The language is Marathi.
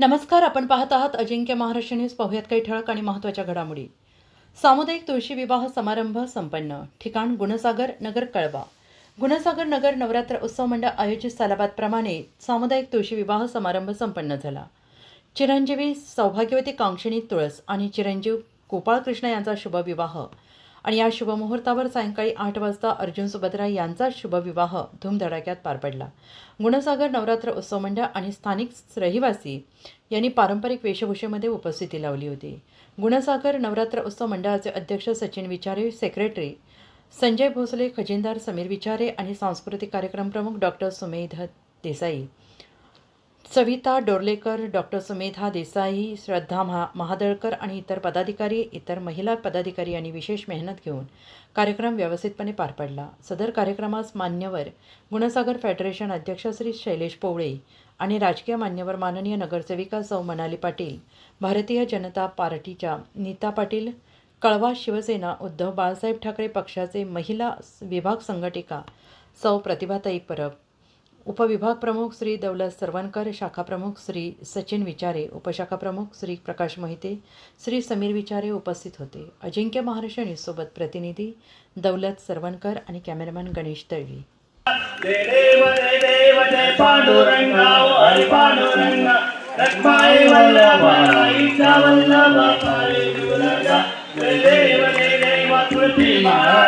नमस्कार आपण पाहत आहात अजिंक्य महाराष्ट्र न्यूज. पाहुयात काही ठळक आणि महत्त्वाच्या घडामोडी. सामुदायिक तुळशी विवाह समारंभ संपन्न. ठिकाण गुणसागर नगर कळवा. गुणसागर नगर नवरात्र उत्सव मंडळ आयोजित सालाबादप्रमाणे सामुदायिक तुळशी विवाह समारंभ संपन्न झाला. चिरंजीवी सौभाग्यवती कांक्षिणी तुळस आणि चिरंजीव गोपाळकृष्ण यांचा शुभविवाह. आणि या शुभमुहूर्तावर सायंकाळी आठ वाजता अर्जुन सुभद्रा यांचा शुभविवाह धूमधडाक्यात पार पडला. गुणसागर नवरात्र उत्सव मंडळ आणि स्थानिक रहिवासी यांनी पारंपरिक वेशभूषेमध्ये उपस्थिती लावली होती. गुणसागर नवरात्र उत्सव मंडळाचे अध्यक्ष सचिन विचारे सेक्रेटरी संजय भोसले खजिनदार समीर विचारे आणि सांस्कृतिक कार्यक्रम प्रमुख डॉक्टर सुमेध देसाई सविता डोरलेकर डॉक्टर सुमेधा देसाई श्रद्धा महा महादळकर आणि इतर पदाधिकारी इतर महिला पदाधिकारी यांनी विशेष मेहनत घेऊन कार्यक्रम व्यवस्थितपणे पार पडला. सदर कार्यक्रमास मान्यवर गुणसागर फेडरेशन अध्यक्ष श्री शैलेश पोवळे आणि राजकीय मान्यवर माननीय नगरसेविका सौ मनाली पाटील भारतीय जनता पार्टीच्या नीता पाटील कळवा शिवसेना उद्धव बाळासाहेब ठाकरे पक्षाचे महिला विभाग संघटिका सौ प्रतिभाताई परब उपविभाग प्रमुख श्री दौलत सरवणकर शाखा प्रमुख श्री सचिन विचारे उपशाखा प्रमुख श्री प्रकाश मोहिते श्री समीर विचारे उपस्थित होते. अजिंक्य महाराष्ट्र न्यूजसोबत प्रतिनिधी दौलत सरवणकर आणि कॅमेरामॅन गणेश तळवी. पांडुरंगा